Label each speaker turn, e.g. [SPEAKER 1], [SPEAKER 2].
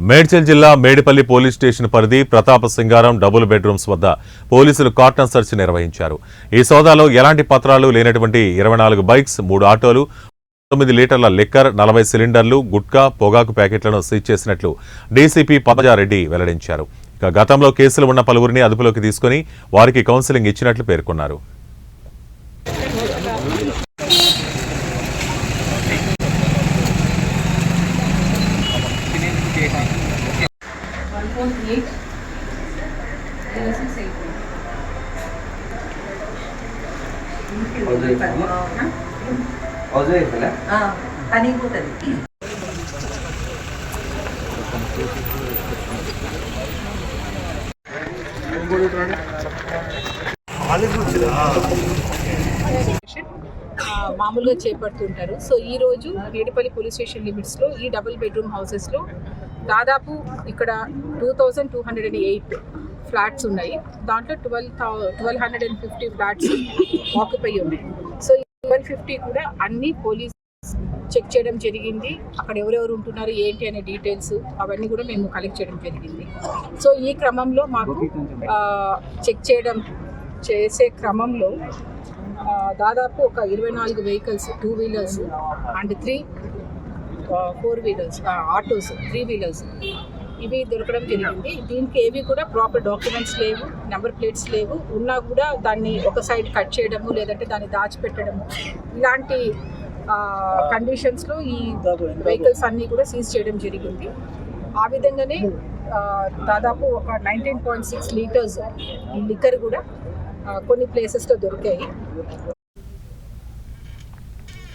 [SPEAKER 1] మేడ్చల్ జిల్లా Medipalli police station పరిధి ప్రతాప సింగారం double bedrooms వద్ద పోలీసులు కార్టన్ సెర్చ్ నిర్వహించారు. ఈ సోదాలో ఎలాంటి పత్రాలు లేనటువంటి ఇరవై నాలుగు బైక్స్ మూడు ఆటోలు తొమ్మిది లీటర్ల లిక్కర్ నలభై సిలిండర్లు గుట్కా పొగాకు ప్యాకెట్లను సీజ్ చేసినట్లు డీసీపీ పదజారెడ్డి వెల్లడించారు. ఇక గతంలో కేసులు ఉన్న పలువురిని అదుపులోకి తీసుకుని వారికి కౌన్సిలింగ్ ఇచ్చినట్లు పేర్కొన్నారు
[SPEAKER 2] వన్ ఫోర్ ఎయిట్ పోతుంది
[SPEAKER 3] ఆ, మామూలుగా చేపడుతుంటారు. సో ఈ రోజు మేడిపల్లి పోలీస్ స్టేషన్ లిమిట్స్లో ఈ డబుల్ బెడ్రూమ్ హౌసెస్లో దాదాపు ఇక్కడ two thousand two hundred and eight flats ఉన్నాయి. దాంట్లో twelve thou twelve hundred and fifty flats occupy ఉన్నాయి. సో ఈ ట్వెల్వ్ ఫిఫ్టీ కూడా అన్ని పోలీస్ చెక్ చేయడం జరిగింది. అక్కడ ఎవరెవరు ఉంటున్నారు ఏంటి అనే డీటెయిల్స్ అవన్నీ కూడా మేము కలెక్ట్ చేయడం జరిగింది. సో ఈ క్రమంలో మాకు చెక్ చేయడం చేసే క్రమంలో దాదాపు ఒక ఇరవై నాలుగు vehicles two wheelers and three four wheelers autos three wheelers ఇవి దొరకడం జరిగింది. దీనికి ఏవి కూడా ప్రాపర్ డాక్యుమెంట్స్ లేవు నెంబర్ ప్లేట్స్ లేవు. ఉన్నా కూడా దాన్ని ఒక సైడ్ కట్ చేయడము లేదంటే దాన్ని దాచిపెట్టడము. ఇలాంటి కండిషన్స్లో ఈ వెహికల్స్ అన్నీ కూడా సీజ్ చేయడం జరిగింది. ఆ విధంగానే దాదాపు ఒక nineteen point six litres liquor కూడా కొన్ని ప్లేసెస్లో దొరికాయి.